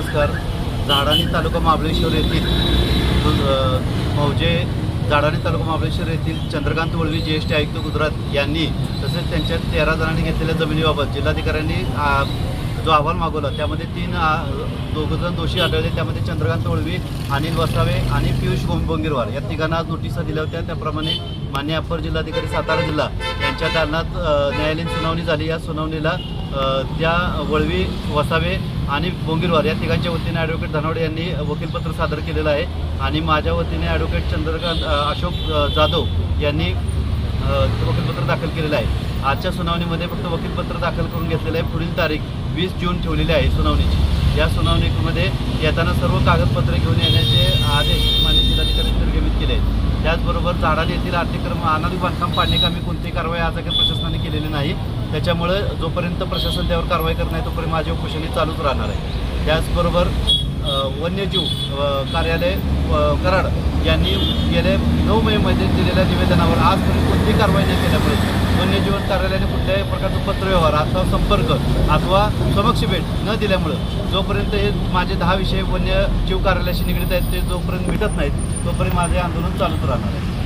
नमस्कार. झाडाणी तालुका महाबळेश्वर येथील मौजे झाडाणी तालुका महाबळेश्वर येथील चंद्रकांत वळवी ज्येष्ठ आयुक्त गुजरात यांनी तसेच त्यांच्या तेरा जणांनी घेतलेल्या जमिनीबाबत जिल्हाधिकाऱ्यांनी जो अहवाल मागवला त्यामध्ये तीन दोघंजण दोषी आढळले. त्यामध्ये चंद्रकांत वळवी अनिल वसावे आणि पियुष गों- या तिघांना आज नोटिसा दिल्या होत्या. त्याप्रमाणे मान्य अप्पर जिल्हाधिकारी सातारा जिल्हा ज्या कारणात न्यायालयीन सुनावणी झाली. या सुनावणीला त्या वळवी वसावे आणि बोंगीरवार या तिघांच्या वतीने ॲडव्होकेट धनावडे यांनी वकीलपत्र सादर केलेलं आहे. आणि माझ्या वतीने ॲडव्होकेट चंद्रकांत अशोक जाधव यांनी वकीलपत्र दाखल केलेलं आहे. आजच्या सुनावणीमध्ये फक्त वकीलपत्र दाखल करून घेतलेलं आहे. पुढील तारीख वीस जून ठेवलेली आहे सुनावणीची. या सुनावणीमध्ये येताना सर्व कागदपत्रे घेऊन येण्याचे आदेश मान्य जिल्हाधिकाऱ्यांनी निर्गमित केले आहेत त्याचबरोबर झाडाला येथील अतिक्रम अनादी बांधकाम पाडणे कामी कोणतीही कारवाई आज अखेर प्रशासनाने केलेली नाही. त्याच्यामुळे जोपर्यंत प्रशासन त्यावर कारवाई करत नाही तोपर्यंत माझी उपोषण चालूच राहणार आहे. त्याचबरोबर वन्यजीव कार्यालय कराड यांनी गेले नऊ मेमध्ये दिलेल्या निवेदनावर आजपर्यंत कोणतीही कारवाई नाही केल्यामुळे वन्यजीवन कार्यालयाने कुठल्याही प्रकारचं पत्रव्यवहार अथवा संपर्क अथवा समक्ष भेट न दिल्यामुळं जोपर्यंत हे माझे दहा विषय वन्यजीव कार्यालयाशी निगडीत आहेत ते जोपर्यंत मिटत नाहीत तोपर्यंत माझे आंदोलन चालूच राहणार आहे.